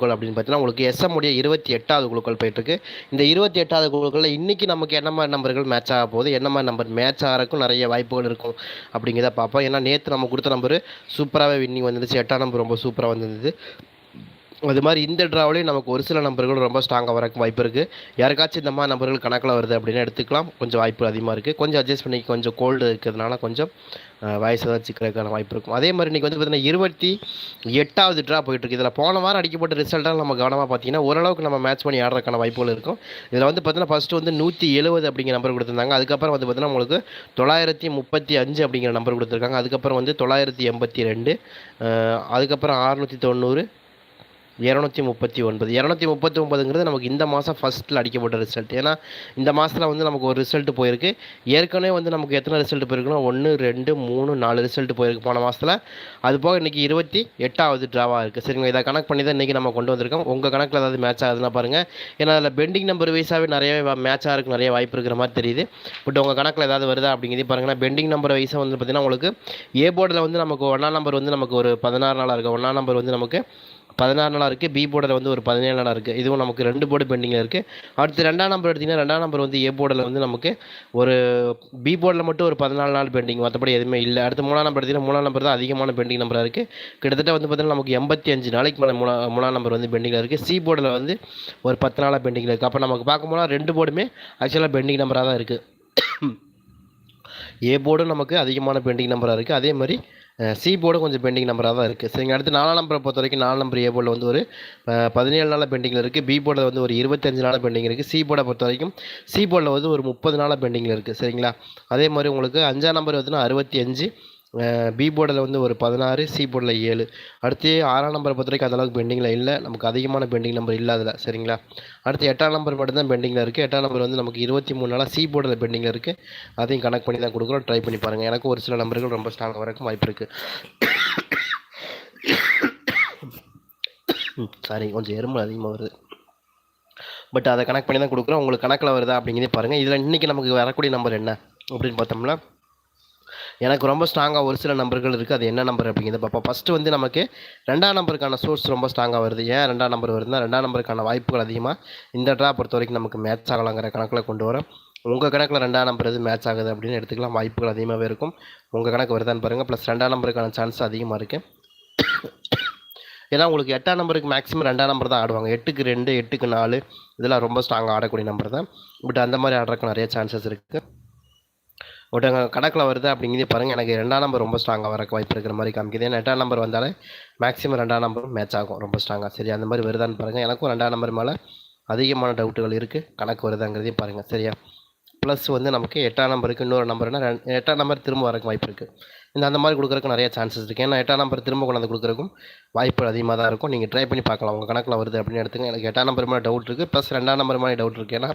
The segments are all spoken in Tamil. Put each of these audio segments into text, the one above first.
குழுக்கள் அப்படின்னு பார்த்தீங்கன்னா உங்களுக்கு எஸ்எம் உடைய இருபத்தி எட்டாவது குழுக்கள் போயிட்டுருக்கு. இந்த இருபத்தி எட்டாவது குழுக்களில் இன்றைக்கி நமக்கு என்ன மாதிரி நம்பர்கள் மேட்ச் ஆக போகுது? என்ன மாதிரி நம்பர் மேட்ச் ஆகிறக்கும் நிறைய வாய்ப்புகள் இருக்கும் அப்படிங்கிறத பார்ப்போம். ஏன்னா நேற்று நம்ம கொடுத்த நம்பர் சூப்பராகவே வின்னிங் வந்துருச்சு எட்டாம் நம்பர் ரொம்ப சூப்பராக வந்துருந்தது. அது மாதிரி இந்த ட்ராவிலையும் நமக்கு ஒரு சில நம்பர்கள் ரொம்ப ஸ்ட்ராங்காக வரக்கு வாய்ப்பு இருக்குது யாருக்காச்சும் இந்த மாதிரி நம்பர்கள் கணக்கில் வருது அப்படின்னு எடுத்துக்கலாம். கொஞ்சம் வாய்ப்பு அதிகமாக இருக்குது கொஞ்சம் அட்ஜஸ்ட் பண்ணி கொஞ்சம் கோல்டு இருக்கிறதுனால கொஞ்சம் வயசு ஏதாவது சிக்கிறதுக்கான வாய்ப்பு இருக்கும். அதே மாதிரி இன்றைக்கி வந்து பார்த்திங்கன்னா இருபத்தி எட்டாவது ட்ரா போயிட்டுருக்கு இதில் போன வாரம் அடிக்கப்பட்ட ரிசல்ட்டாக நம்ம கவனமாக பார்த்தீங்கன்னா ஓரளவுக்கு நம்ம மேட்ச் பண்ணி ஆடுறதுக்கான வாய்ப்புகள் இருக்கும். இதில் வந்து பார்த்தீங்கன்னா ஃபஸ்ட்டு வந்து நூற்றி எழுபது அப்படிங்கிற நம்பர் கொடுத்துருந்தாங்க. அதுக்கப்புறம் வந்து பார்த்தீங்கன்னா உங்களுக்கு தொள்ளாயிரத்தி முப்பத்தி அஞ்சு அப்படிங்கிற நம்பர் கொடுத்துருக்காங்க. அதுக்கப்புறம் வந்து தொள்ளாயிரத்தி எண்பத்தி ரெண்டு அதுக்கப்புறம் அறுநூற்றி தொண்ணூறு இரநூத்தி முப்பத்தி ஒன்பது. இரநூத்தி முப்பத்தி ஒன்பதுங்கிறது நமக்கு இந்த மாதம் ஃபஸ்ட்டில் அடிக்கப்பட்ட ரிசல்ட் ஏன்னா இந்த மாதத்தில் வந்து நமக்கு ஒரு ரிசல்ட் போயிருக்கு. ஏற்கனவே வந்து நமக்கு எத்தனை ரிசல்ட் போயிருக்குன்னா ஒன்று ரெண்டு மூணு நாலு ரிசல்ட் போயிருக்கு போன மாதத்தில் அது போக இன்றைக்கி இருபத்தி எட்டாவது ட்ராவாக இருக்குது சரிங்க இதை கணக்கு பண்ணி தான் இன்றைக்கி நம்ம கொண்டு வந்திருக்கோம். உங்கள் கணக்கில் ஏதாவது மேட்ச் ஆகுதுன்னா பாருங்கள் ஏன்னா அதில் பெண்டிங் நம்பர் வைஸாகவே நிறையவே மேட்ச் ஆகிறதுக்கு நிறைய வாய்ப்பு இருக்கிற மாதிரி தெரியுது. பட் உங்கள் கணக்கில் ஏதாவது வருதா அப்படிங்கிறது பாருங்கன்னா பெண்டிங் நம்பர் வைஸாக வந்து பார்த்திங்கன்னா உங்களுக்கு ஏ போர்டில் வந்து நமக்கு ஒன்றாம் நம்பர் வந்து நமக்கு ஒரு பதினாறு நாளாக இருக்குது ஒன்றாம் நம்பர் வந்து நமக்கு பதினாறு நாளாக இருக்குது பி போர்டில் வந்து ஒரு பதினேழு நாளாக இருக்குது இதுவும் நமக்கு ரெண்டு போர்டு பெண்டிங்கில் இருக்குது அடுத்து ரெண்டாம் நம்பர் எடுத்திங்கன்னா ரெண்டாம் நம்பர் வந்து ஏ போர்டில் வந்து நமக்கு ஒரு பி போர்டில் மட்டும் ஒரு பதினாலு நாள் பெண்டிங் மற்றபடி எதுவுமே இல்லை. அடுத்து மூணாம் நம்பர் எடுத்திங்கன்னா மூணாம் நம்பர் தான் அதிகமான பெண்டிங் நம்பராக இருக்குது கிட்டத்தட்ட வந்து பார்த்திங்கன்னா நமக்கு எண்பத்தி அஞ்சு நாளைக்கு மேலே மூணா மூணாம் நம்பர் வந்து பெண்டிங்கில் இருக்குது சி போர்டில் வந்து ஒரு பத்து நாளாக பெண்டிங்கில் இருக்குது அப்போ நமக்கு பார்க்கும்போது ரெண்டு போர்டுமே ஆக்சுவலாக பெண்டிங் நம்பராக தான் இருக்குது ஏ போர்டும் நமக்கு அதிகமான பெண்டிங் நம்பராக இருக்குது அதே மாதிரி சி போர்டும் கொஞ்சம் பெண்டிங் நம்பராக தான் இருக்குது சரிங்க அடுத்து நாலாம் நம்பரை பொறுத்த வரைக்கும் நாலு நம்பர் ஏ போர்டில் வந்து ஒரு பதினேழு நாள் பெண்டிங்கில் இருக்குது பி போர்டில் வந்து ஒரு இருபத்தஞ்சு நாளாக பெண்டிங் இருக்குது சி போர்டை பொறுத்த வரைக்கும் சி போர்டில் வந்து ஒரு முப்பது நாளாக பெண்டிங்கில் இருக்குது சரிங்களா? அதே மாதிரி உங்களுக்கு அஞ்சாம் நம்பர் வந்துன்னா அறுபத்தி அஞ்சு பி போர்டில் வந்து ஒரு பதினாறு சி போர்டில் ஏழு. அடுத்து ஆறாம் நம்பரை பொறுத்த வரைக்கும் அந்தளவுக்கு பெண்டிங்கில் இல்லை. நமக்கு அதிகமான பெண்டிங் நம்பர் இல்லாததில் சரிங்களா? அடுத்து எட்டாம் நம்பர் மட்டும்தான் பெண்டிங்கில் இருக்குது எட்டாம் நம்பர் வந்து நமக்கு இருபத்தி மூணு நாளாக சி போர்டில் பெண்டிங்கில் இருக்குது அதையும் கனெக்ட் பண்ணி தான் கொடுக்குறோம். ட்ரை பண்ணி பாருங்கள் எனக்கு ஒரு சில நம்பர்கள் ரொம்ப ஸ்ட்ராங்காக வரக்கும் வாய்ப்பு இருக்குது சாரி கொஞ்சம் எறும்பு அதிகமாக வருது. பட் அதை கனெக்ட் பண்ணி தான் கொடுக்குறோம். உங்களுக்கு கணக்கில் வருதா அப்படிங்கிறதே பாருங்கள் இதில் இன்றைக்கி நமக்கு வரக்கூடிய நம்பர் என்ன? அப்படின்னு பார்த்தோம்னா எனக்கு ரொம்ப ஸ்ட்ராங்காக ஒரு சில நம்பர்கள் இருக்குது அது என்ன நம்பர் அப்படிங்கிறத பார்ப்போம். ஃபஸ்ட்டு வந்து நமக்கு ரெண்டாம் நம்பருக்கான சோர்ஸ் ரொம்ப ஸ்ட்ராங்காக வருது. ஏன் ரெண்டாம் நம்பர் வருதுன்னா ரெண்டாம் நம்பருக்கான வாய்ப்புகள் அதிகமாக இந்த ட்ரா பொறுத்த வரைக்கும் நமக்கு மேட்ச் ஆகலாங்கிற கணக்கில் கொண்டு வரோம். உங்கள் கணக்கில் ரெண்டாம் நம்பர் எது மேட்ச் ஆகுது அப்படின்னு எடுத்துக்கலாம். வாய்ப்புகள் அதிகமாகவே இருக்கும். உங்கள் கணக்கு வருதான்னு பாருங்கள் ப்ளஸ் ரெண்டாம் நம்பருக்கான சான்ஸ் அதிகமாக இருக்குது ஏன்னா உங்களுக்கு எட்டாம் நம்பருக்கு மேக்ஸிமம் ரெண்டாம் நம்பர் தான் ஆடுவாங்க. எட்டுக்கு ரெண்டு எட்டுக்கு நாலு இதெல்லாம் ரொம்ப ஸ்ட்ராங்காக ஆடக்கூடிய நம்பர் தான். பட் அந்த மாதிரி ஆடுறதுக்கு நிறைய சான்சஸ் இருக்குது ஒருத்தவங்க கணக்கில் வருது அப்படிங்கிறதே பாருங்கள் எனக்கு ரெண்டாம் நம்பர் ரொம்ப ஸ்ட்ராங்காக வரக்கு வாய்ப்பு இருக்கிற மாதிரி காமிக்குது. ஏன்னா எட்டாம் நம்பர் வந்தாலே மேக்ஸிமம் ரெண்டாம் நம்பரும் மேட்ச் ஆகும். ரொம்ப ஸ்ட்ராங்காக சரி அந்த மாதிரி வருதான்னு பாருங்கள் எனக்கும் ரெண்டாம் நம்பர் மேலே அதிகமான டவுட்டுகள் இருக்குது கணக்கு வருதாங்கிறதையும் பாருங்கள் சரியா? ப்ளஸ் வந்து நமக்கு எட்டாம் நம்பருக்கு இன்னொரு நம்பர்னா எட்டாம் நம்பர் திரும்ப வரக்கு வாய்ப்பு இருக்குது இந்த அந்த மாதிரி கொடுக்குறக்கு நிறைய சான்சஸ் இருக்குது ஏன்னா எட்டாம் நம்பர் திரும்ப கொண்டாந்து கொடுக்குறக்கும் வாய்ப்பு அதிகமாக தான் இருக்கும். நீங்கள் ட்ரை பண்ணி பார்க்கலாம். உங்கள் கணக்கில் வருது அப்படின்னு எடுத்துங்க. எனக்கு எட்டாம் நம்பர் மேலே டவுட் இருக்குது ப்ளஸ் ரெண்டாம் நம்பர் மாதிரி டவுட் இருக்குது ஏன்னா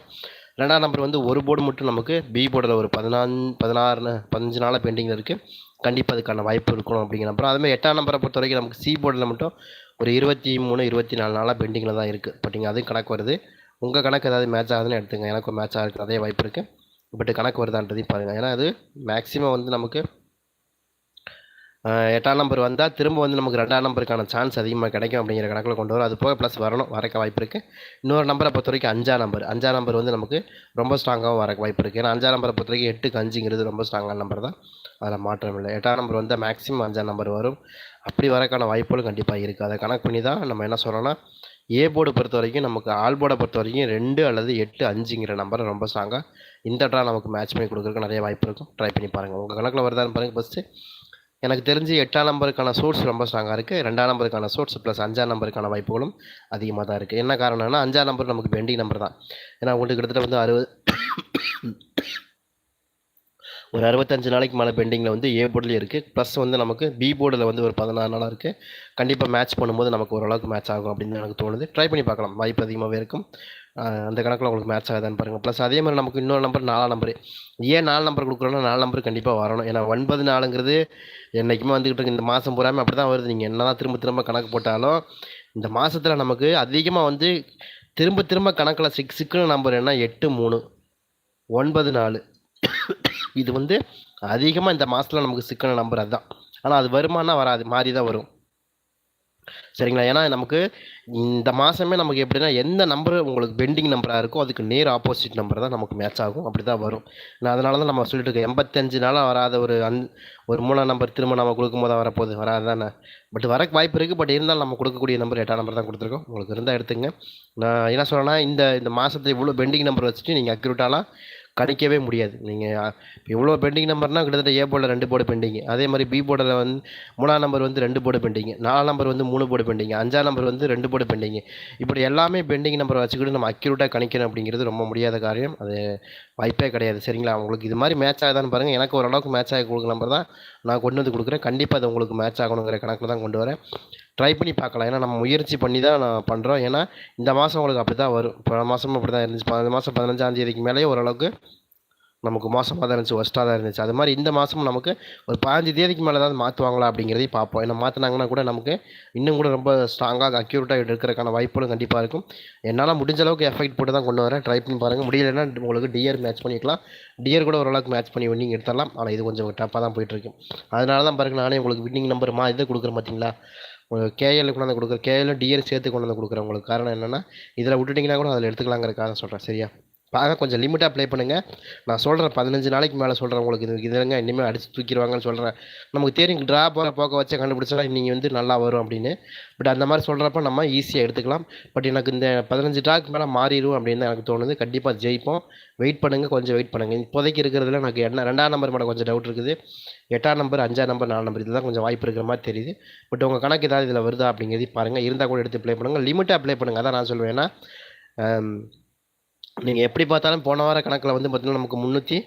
ரெண்டாம் நம்பர் வந்து ஒரு போர்டு மட்டும் நமக்கு பி போர்டில் ஒரு பதினான் பதினாறு பதினஞ்சு நாளாக பெண்டிங்கில் இருக்குது கண்டிப்பாக அதுக்கான வாய்ப்பு இருக்கணும் அப்படிங்கிற அப்புறம் அதுமாதிரி எட்டாம் நம்பரை பொறுத்த வரைக்கும் நமக்கு சி போர்டில் மட்டும் ஒரு இருபத்தி மூணு இருபத்தி நாலு நாளாக பெண்டிங்கில் தான் இருக்குது பட் நீங்கள் அதுவும் கணக்கு வருது. உங்கள் கணக்கு ஏதாவது மேட்ச் ஆகுதுன்னு எடுத்துங்க எனக்கு மேட்ச் ஆகிறதுக்கு அதே வாய்ப்பு இருக்குது பட் கணக்கு வருதான்றதையும் பாருங்கள் ஏன்னா அது மேக்ஸிமம் வந்து நமக்கு எட்டாம் நம்பர் வந்தால் திரும்ப வந்து நமக்கு ரெண்டாம் நம்பருக்கான சான்ஸ் அதிகமாக கிடைக்கும் அப்படிங்கிற கணக்கில் கொண்டு வரும். அது போக ப்ளஸ் வரணும் வரக்க வாய்ப்பு இருக்குது இன்னொரு நம்பரை பொறுத்த வரைக்கும் அஞ்சாம் நம்பர் அஞ்சாம் நம்பர் வந்து நமக்கு ரொம்ப ஸ்ட்ராங்காகவும் வரக்க வாய்ப்பு இருக்குது ஏன்னா அஞ்சாம் நம்பரை பொறுத்த வரைக்கும் எட்டுக்கு அஞ்சுங்கிறது ரொம்ப ஸ்ட்ராங்கான நம்பர் தான். அதில் மாற்றம் இல்லை. எட்டாம் நம்பர் வந்தால் மேக்ஸிமம் அஞ்சாம் நம்பர் வரும். அப்படி வரக்கான வாய்ப்புகளும் கண்டிப்பாக இருக்குது அதை கணக்கு பண்ணி தான் நம்ம என்ன சொல்கிறோன்னா ஏ போர்டு பொறுத்த வரைக்கும் நமக்கு ஆல் போர்டை பொறுத்த வரைக்கும் ரெண்டு அல்லது எட்டு அஞ்சுங்கிற நம்பரை ரொம்ப ஸ்ட்ராங்காக இந்த ட்ரா நமக்கு மேட்ச் பண்ணி கொடுக்குறதுக்கு நிறைய வாய்ப்பு இருக்கும். ட்ரை பண்ணி பாருங்கள் உங்கள் கணக்கில் வருதான்னு பாருங்கள் ஃபஸ்ட்டு எனக்கு தெரிஞ்சு எட்டாம் நம்பருக்கான சோர்ஸ் ரொம்ப ஸ்ட்ராங்காக இருக்குது ரெண்டாம் நம்பருக்கான சோர்ஸ் ப்ளஸ் அஞ்சாம் நம்பருக்கான வாய்ப்புகளும் அதிகமாக தான் இருக்குது என்ன காரணம்னா அஞ்சாம் நம்பர் நமக்கு பெண்டிங் நம்பர் தான். ஏன்னா உங்களுக்கு கிட்டத்தட்ட வந்து அறுபது ஒரு அறுபத்தஞ்சு நாளைக்கு மேலே பெண்டிங்கில் வந்து ஏ போர்டில் இருக்குது ப்ளஸ் வந்து நமக்கு பி போர்டில் வந்து ஒரு பதினாறு நாளாக இருக்குது கண்டிப்பாக மேட்ச் பண்ணும்போது நமக்கு ஓரளவுக்கு மேட்ச் ஆகும் அப்படின்னு எனக்கு தோணுது. ட்ரை பண்ணி பார்க்கலாம். வாய்ப்பு அதிகமாகவே இருக்கும். அந்த கணக்கில் உங்களுக்கு மேட்ச் ஆகுதான்னு பாருங்கள் ப்ளஸ் அதே மாதிரி நமக்கு இன்னொரு நம்பர் நாலாம் நம்பர் ஏன் நாலு நம்பர் கொடுக்குறோன்னா நாலு நம்பர் கண்டிப்பாக வரணும். ஏன்னா ஒன்பது நாளுங்கிறது என்றைக்குமே வந்துக்கிட்டு இருக்கு. இந்த மாதம் பூராமே அப்படி தான் வருது. நீங்கள் என்ன தான் திரும்ப திரும்ப கணக்கு போட்டாலும் இந்த மாதத்தில் நமக்கு அதிகமாக வந்து திரும்ப திரும்ப கணக்கில் சிக் சிக்கன நம்பர் என்ன? எட்டு மூணு. ஒன்பது நாலு. இது வந்து அதிகமாக இந்த மாதத்தில் நமக்கு சிக்கன நம்பர் அதுதான். ஆனால் அது வருமானா வராது. மாறி தான் வரும். சரிங்களா? ஏன்னா நமக்கு இந்த மாதமே நமக்கு எப்படின்னா எந்த நம்பர் உங்களுக்கு பெண்டிங் நம்பராக இருக்கோ அதுக்கு நேர் ஆப்போசிட் நம்பர் தான் நமக்கு மேட்ச் ஆகும். அப்படி தான் வரும். நான் அதனால தான் நம்ம சொல்லிட்டு இருக்கேன். எண்பத்தஞ்சு நாளாக வராத ஒரு அந் ஒரு மூணாம் நம்பர் திரும்ப நம்ம கொடுக்கும் போது வரப்போகுது. வராது தானே? பட் வரக்கு வாய்ப்பு இருக்குது பட் இருந்தாலும் நம்ம கொடுக்கக்கூடிய நம்பர் எட்டாம் நம்பர் தான் கொடுத்துருக்கோம். உங்களுக்கு இருந்தால் எடுத்துங்க நான் என்ன சொல்கிறேன்னா இந்த இந்த மாதத்தை இவ்வளோ பெண்டிங் நம்பர் வச்சுட்டு நீங்கள் அக்யூரேட்டாலாம் கணிக்கவே முடியாது. நீங்கள் இவ்வளோ பெண்டிங் நம்பர்னால் கிட்டத்தட்ட ஏ போர்டில் ரெண்டு போர்டு பெண்டிங் அதே மாதிரி பி போர்டில் வந்து மூணாம் நம்பர் வந்து ரெண்டு போர்டு பெண்டிங் நாலாம் நம்பர் வந்து மூணு போர்டு பெண்டிங் அஞ்சாம் நம்பர் வந்து ரெண்டு போர்டு பெண்டிங் இப்படி எல்லாமே பெண்டிங் நம்பர் வச்சுக்கிட்டு நம்ம அக்யூரேட்டாக கணிக்கணும் அப்படிங்கிறது ரொம்ப முடியாத காரியம். அது வாய்ப்பே கிடையாது. சரிங்களா? உங்களுக்கு இது மாதிரி மேட்ச் ஆகுதான்னு பாருங்கள் எனக்கு ஓரளவுக்கு மேட்ச் ஆகி கொடுக்குற நம்பர் தான் நான் கொண்டு வந்து கொடுக்குறேன். கண்டிப்பாக அது உங்களுக்கு மேட்ச் ஆகணுங்கிற கணக்கில் தான் கொண்டு வரேன். ட்ரை பண்ணி பார்க்கலாம். ஏன்னா நம்ம முயற்சி பண்ணி தான் நான் பண்ணுறோம் ஏன்னா இந்த மாதம் உங்களுக்கு அப்படி தான் வரும். போன மாதமும் அப்படி தான் இருந்துச்சு இந்த மாதம் பதினஞ்சாந்தேதிக்கு மேலேயே ஓரளவுக்கு நமக்கு மோசமாக தான் இருந்துச்சு ஒஸ்ட்டாக தான் இருந்துச்சு. அது மாதிரி இந்த மாதமும் நமக்கு ஒரு பதினஞ்சு தேதிக்கு மேலே தான் மாற்றுவாங்களா அப்படிங்கிறதையும் பார்ப்போம். ஏன்னா மாற்றினாங்கன்னா கூட நமக்கு இன்னும் கூட ரொம்ப ஸ்ட்ராங்காக அக்யூரேட்டாக இருக்கிறக்கான வாய்ப்புகளும் கண்டிப்பாக இருக்கும். என்னால் முடிஞ்ச அளவுக்கு எஃபெக்ட் போட்டு தான் கொண்டு வரேன். ட்ரை பண்ணி பாருங்கள் முடியலைன்னா உங்களுக்கு டியர் மேட்ச் பண்ணிக்கலாம். டியர் கூட ஓரளவுக்கு மேட்ச் பண்ணி வின்னிங் எடுத்துடலாம். ஆனால் இது கொஞ்சம் டப்பாக தான் போயிட்டுருக்கு. அதனால தான் பாருங்க நானே உங்களுக்கு வின்னிங் நம்பர் மா இது கொடுக்குறேன் பார்த்தீங்களா கேஎல் கொண்டு வந்து கொடுக்குறேன். கேஎல் டிஆர் சேர்த்து கொண்டு வந்து கொடுக்குறேன் உங்களுக்கு. காரணம் என்னென்னா இதில் விட்டுட்டிங்கன்னா கூட அதில் எடுத்துக்கலாங்கிறதுக்காக சொல்கிறேன் சரியா? பார்க்க கொஞ்சம் லிமிட்டாக ப்ளே பண்ணுங்கள் நான் சொல்கிறேன் பதினஞ்சு நாளைக்கு மேலே சொல்கிறேன் உங்களுக்கு. இது இதுலங்க இனிமேல் அடித்து தூக்கிடுவாங்கன்னு சொல்கிறேன் நமக்கு தெரியும் ட்ரா போகிற போக்க வச்சு கண்டுபிடிச்சா நீங்கள் வந்து நல்லா வரும் அப்படின்னு. பட் அந்த மாதிரி சொல்கிறப்ப நம்ம ஈஸியாக எடுத்துக்கலாம். பட் எனக்கு இந்த பதினஞ்சு ட்ராக்கு மேலே மாறிடும் அப்படின்னு தான் எனக்கு தோணுது. கண்டிப்பாக ஜெயிப்போம். வெயிட் பண்ணுங்கள் கொஞ்சம் வெயிட் பண்ணுங்கள் இப்போதைக்கு இருக்கிறதுல எனக்கு என்ன ரெண்டாம் நம்பர் மேலே கொஞ்சம் டவுட் இருக்குது. எட்டாம் நம்பர் அஞ்சாம் நம்பர் நாலு நம்பர் இதுதான் கொஞ்சம் வாய்ப்பு இருக்கிற மாதிரி தெரியுது. பட் உங்கள் கணக்கு ஏதாவது இதில் வருதா அப்படிங்கிறது பாருங்கள் இருந்தால் கூட எடுத்து ப்ளே பண்ணுங்கள் லிமிட்டாக ப்ளே பண்ணுங்கள் அதான் நான் சொல்லுவேன் ஏன்னா நீங்கள் எப்படி பார்த்தாலும் போன வார கணக்கில் வந்து பார்த்திங்கன்னா நமக்கு முந்நூற்றி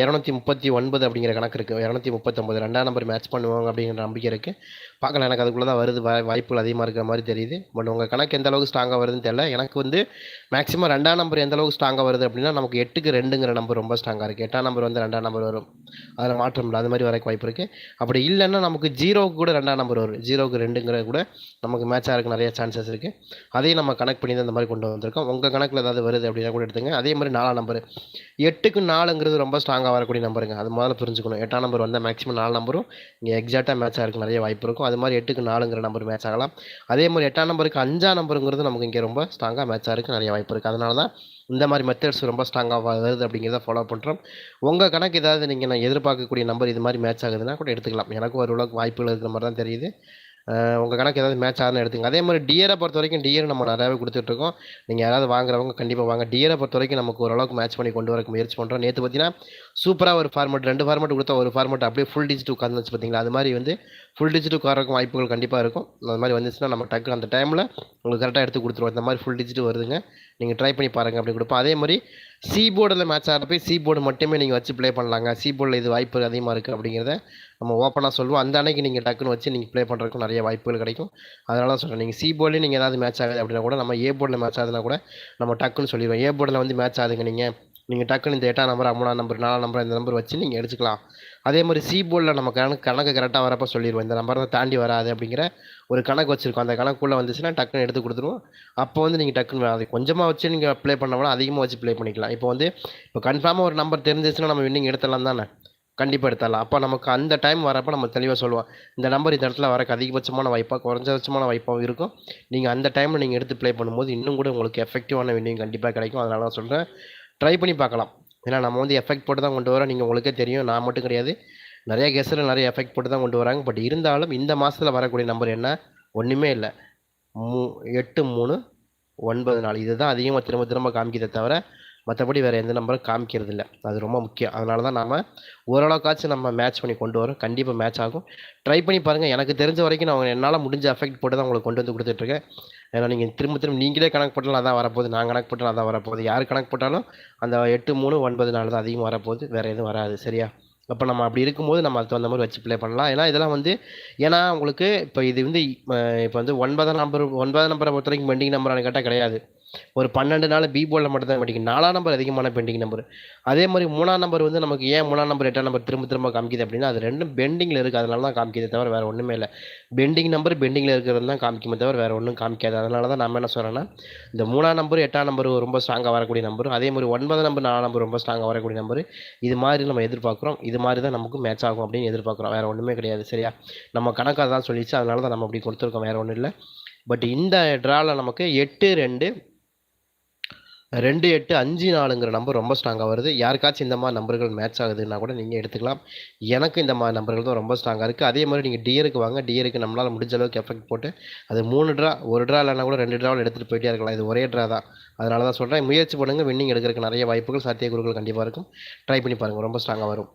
இரநூத்தி முப்பத்தி ஒன்பது அப்படிங்கிற கணக்கு இருக்குது இரநூத்தி முப்பத்தொம்பது ரெண்டாம் நம்பர் மேட்ச் பண்ணுவாங்க அப்படிங்கிற நம்பிக்கை இருக்குது பார்க்கலாம். எனக்கு அதுக்குள்ளே தான் வருது. வாய் வாய்ப்புகள் அதிகமாக இருக்கிற மாதிரி தெரியுது. பட் உங்கள் கணக்கு எந்த அளவுக்கு ஸ்ட்ராங்காக வருதுன்னு தெரியல. எனக்கு வந்து மேக்ஸிமம் ரெண்டாம் நம்பர் எந்த அளவுக்கு ஸ்ட்ராங்காக வருது அப்படின்னா நமக்கு எட்டுக்கு ரெண்டுங்கிற நம்பர் ரொம்ப ஸ்ட்ராங்காக இருக்குது எட்டாம் நம்பர் வந்து ரெண்டாம் நம்பர் வரும். அதில் மாற்றம் இல்லை. அது மாதிரி வரக்கு வாய்ப்பு இருக்குது அப்படி இல்லைன்னா நமக்கு ஜீரோவுக்கு கூட ரெண்டாம் நம்பர் வரும். ஜீரோவுக்கு ரெண்டுங்கிற கூட நமக்கு மேட்ச் ஆகிறதுக்கு நிறைய சான்சஸ் இருக்குது அதையும் நம்ம கனெக்ட் பண்ணி தான் இந்த மாதிரி கொண்டு வந்திருக்கோம். உங்கள் கணக்கில் ஏதாவது வருது அப்படின்னா கூட எடுத்துங்க அதே மாதிரி நாலாம் நம்பர் எட்டுக்கு நாலுங்கிறது ரொம்ப ஸ்ட்ராங்காக வரக்கூடிய நம்பருங்க அது முதல்ல புரிஞ்சுக்கணும். எட்டாம் நம்பர் வந்தால் மேக்ஸிமம் நாலு நம்பரும் இங்கே எக்ஸாக்டாக மேட்ச் ஆகிறதுக்கு நிறைய வாய்ப்பு இருக்கும். அது மாதிரி எட்டுக்கு நாலுங்கிற நம்பர் மேட்ச் ஆகலாம். அதே மாதிரி எட்டாம் நம்பருக்கு அஞ்சாம் நம்பருங்கிறது நமக்கு இங்கே ரொம்ப ஸ்ட்ராங்காக மேட்ச் ஆகிறதுக்கு நிறைய வாய்ப்பு இருக்குது அதனால தான் இந்த மாதிரி மெத்தட்ஸ் ரொம்ப ஸ்ட்ராங்காக வருது அப்படிங்கிறத ஃபாலோ பண்ணுறோம் உங்கள் கணக்கு ஏதாவது நீங்கள் நான் எதிர்பார்க்கக்கூடிய நம்பர் இது மாதிரி மேட்ச் ஆகுதுன்னா கூட எடுத்துக்கலாம். எனக்கும் ஓரளவுக்கு வாய்ப்புகள் இருக்கிற மாதிரி தான் தெரியுது. உங்கள் கணக்கு ஏதாவது மேட்ச் ஆகுதுன்னு எடுத்துங்க அதே மாதிரி டியரை பொறுத்த வரைக்கும் டியர் நம்ம நிறையாவே கொடுத்துட்ருக்கோம். நீங்கள் யாராவது வாங்குறவங்க கண்டிப்பாக வாங்க. டியரை பொறுத்த வரைக்கும் நமக்கு ஓரளவுக்கு மேட்ச் பண்ணி கொண்டு வரக்கு முயற்சி பண்ணுறோம் நேற்று பார்த்தீங்கன்னா சூப்பராக ஒரு ஃபார்மெட் ரெண்டு ஃபார்மெட் கொடுத்தா ஒரு ஃபார்மெட் அப்படியே ஃபுல் டிஜிட் உட்காந்துச்சு பார்த்தீங்களா அது மாதிரி வந்து ஃபுல் டிஜிட் உட்காரக்கும் வாய்ப்புகள் கண்டிப்பாக இருக்கும். அது மாதிரி வந்துச்சுன்னா நம்ம டக்கு அந்த டைமில் உங்களுக்கு கரெக்டாக எடுத்து கொடுத்துருவோம். இந்த மாதிரி ஃபுல் டிஜிட் வருதுங்க. நீங்கள் ட்ரை பண்ணி பாருங்கள் அப்படி கொடுப்போம். அதே மாதிரி சி போர்டில் மேட்ச் ஆகிறப்ப சி போர்டு மட்டுமே நீங்கள் வச்சு ப்ளே பண்ணலாங்க. சி போர்டில் இது வாய்ப்பு அதிகமாக இருக்குது அப்படிங்கிறத நம்ம ஓப்பனாக சொல்லுவோம். அந்த அன்னைக்கு நீங்கள் டக்குன்னு வச்சு நீங்கள் ப்ளே பண்ணுறதுக்கும் நிறைய வாய்ப்புகள் கிடைக்கும். அதனால தான் சொல்கிறேன் நீங்கள் சி போர்டில் நீங்கள் ஏதாவது மேட்ச் ஆகுது அப்படின்னா கூட நம்ம ஏ போர்டில் மேட்ச் ஆகுதுன்னா கூட நம்ம டக்குன்னு சொல்லிடுவோம். ஏ போர்டில் வந்து மேட்ச் ஆகுதுங்க நீங்கள் நீங்கள் டக்குன்னு இந்த எட்டாம் நம்பர் மூணாம் நம்பர் நாலாம் நம்பர் இந்த நம்பர் வச்சு நீங்கள் எடுத்துக்கலாம். அதே மாதிரி சி போர்டில் நம்ம கணக்கு கணக்கு கரெக்டாக வரப்போ சொல்லிடுவோம் இந்த நம்பர் தான் தாண்டி வராது அப்படிங்கிற ஒரு கணக்கு வச்சுருக்கோம். அந்த கணக்குள்ளே வந்துச்சுன்னா டக்குன்னு எடுத்து கொடுத்துருவோம். அப்போ வந்து நீங்கள் டக்குன்னு அது கொஞ்சமாக வச்சு நீங்கள் ப்ளே பண்ணோம்னா அதிகமாக வச்சு ப்ளே பண்ணிக்கலாம். இப்போ வந்து இப்போ கன்ஃபார்மாக ஒரு நம்பர் தெரிஞ்சிச்சுன்னா நம்ம வின்னிங் எடுத்துடலாம் தானே? கண்டிப்பாக எடுத்துடலாம். அப்போ நமக்கு அந்த டைம் வரப்போ நம்ம தெளிவாக சொல்லுவோம். இந்த நம்பர் இந்த இடத்துல வரக்கு அதிகபட்சமான வாய்ப்பாக குறைஞ்சபட்சமான வாய்ப்பாகவும் இருக்கும். நீங்கள் அந்த டைமில் நீங்கள் எடுத்து ப்ளே பண்ணும்போது இன்னும் கூட உங்களுக்கு எஃபெக்டிவான வின்னிங் கண்டிப்பாக கிடைக்கும். அதனால தான் சொல்கிறேன் ட்ரை பண்ணி பார்க்கலாம். ஏன்னா நம்ம வந்து எஃபெக்ட் போட்டு தான் கொண்டு வரோம். நீங்கள் உங்களுக்கே தெரியும். நான் மட்டும் கிடையாது. நிறைய கெஸ்டில் நிறைய எஃபெக்ட் போட்டு தான் கொண்டு வராங்க. பட் இருந்தாலும் இந்த மாதத்தில் வரக்கூடிய நம்பர் என்ன? ஒன்றுமே இல்லை. மூ எட்டு மூணு ஒன்பது நாலு. இதுதான் அதிகமாக திரும்ப திரும்ப காமிக்கிறத தவிர மற்றபடி வேறு எந்த நம்பரும் காமிக்கிறது இல்லை அது ரொம்ப முக்கியம். அதனால தான் நம்ம ஓரளவுக்காச்சும் நம்ம மேட்ச் பண்ணி கொண்டு வரோம். கண்டிப்பாக மேட்ச் ஆகும். ட்ரை பண்ணி பாருங்கள் எனக்கு தெரிஞ்ச வரைக்கும் நான் என்னால் முடிஞ்ச எஃபெக்ட் போட்டு தான் உங்களுக்கு கொண்டு வந்து கொடுத்துட்ருக்கேன் ஏன்னா நீங்கள் திரும்ப திரும்ப நீங்களே கணக்கு போட்டாலும் அதான் வரப்போகுது. நான் கணக்கு போட்டாலும் அதான் வரப்போகுது. யார் கணக்கு போட்டாலும் அந்த எட்டு மூணு ஒன்பது நாலு தான் அதிகம் வரப்போகுது. வேறு எதுவும் வராது. சரியா? அப்போ நம்ம அப்படி இருக்கும்போது நம்ம அதுக்கு தகுந்த மாதிரி வச்சு ப்ளே பண்ணலாம். ஏன்னா இதெல்லாம் வந்து ஏன்னா உங்களுக்கு இப்போ இது வந்து இப்போ வந்து ஒன்பதாம் நம்பர் ஒன்பதாம் நம்பரை பொறுத்த வரைக்கும் பெண்டிங் நம்பரானு கேட்டால் கிடையாது. ஒரு பன்னெண்டு நாள் பி போலில் மட்டும் தான் பெண்டிங் நாலாம் நம்பர் அதிகமான பெண்டிங் நம்பர் அதே மாதிரி மூணாம் நம்பர் வந்து நமக்கு ஏன் மூணாம் நம்பர் எட்டாம் நம்பர் திரும்ப திரும்ப காமிக்குது அப்படின்னா அது ரெண்டும் பெண்டிங்கில் இருக்குது அதனால தான் காமிக்குதே தவிர வேறு ஒன்றுமே இல்லை. பெண்டிங் நம்பர் பெண்டிங்கில் இருக்கிறது தான் காமிக்குமே தவிர வேறு ஒன்றும் காமிக்காது. அதனால தான் நம்ம என்ன சொல்கிறேன்னா இந்த மூணாம் நம்பர் எட்டாம் நம்பர் ரொம்ப ஸ்ட்ராங்காக வரக்கூடிய நம்பர் அதே மாதிரி ஒன்பது நம்பர் நாலாம் நம்பர் ரொம்ப ஸ்ட்ராங்காக வரக்கூடிய நம்பர் இது மாதிரி நம்ம எதிர்பார்க்குறோம். இது மாதிரி தான் நமக்கு மேட்ச் ஆகும் அப்படின்னு எதிர்பார்க்குறோம். வேறு ஒன்றுமே கிடையாது சரியா? நம்ம கணக்காக தான் சொல்லிச்சு அதனால தான் நம்ம அப்படி கொடுத்துருக்கோம் வேறு ஒன்றும் இல்லை. பட் இந்த ட்ராவில் நமக்கு எட்டு ரெண்டு ரெண்டு எட்டு அஞ்சு நாலுங்கிற நம்பர் ரொம்ப ஸ்ட்ராங்காக வருது. யாருக்காச்சும் இந்த மாதிரி நம்பர்கள் மேட்ச் ஆகுதுன்னா கூட நீங்கள் எடுத்துக்கலாம். எனக்கு இந்த மாதிரி நம்பர்கள் தான் ரொம்ப ஸ்ட்ராங்காக இருக்குது அதே மாதிரி நீங்கள் டியருக்கு வாங்க. டியருக்கு நம்மளால் முடிஞ்ச அளவுக்கு எஃபெக்ட் போட்டு அது மூணு ட்ரா ஒரு ட்ரா இல்லைனா கூட ரெண்டு ட்ராவில் எடுத்துகிட்டு போயிட்டே இருக்கலாம். இது ஒரே ட்ரா தான். அதனால தான் சொல்கிறேன் முயற்சி பண்ணுங்கள் வின்னிங் எடுக்கிறதுக்கு நிறைய வாய்ப்புகள் சாத்தியக்கூறுகள் கண்டிப்பாக இருக்கும். ட்ரை பண்ணி பாருங்கள் ரொம்ப ஸ்ட்ராங்காக வரும்.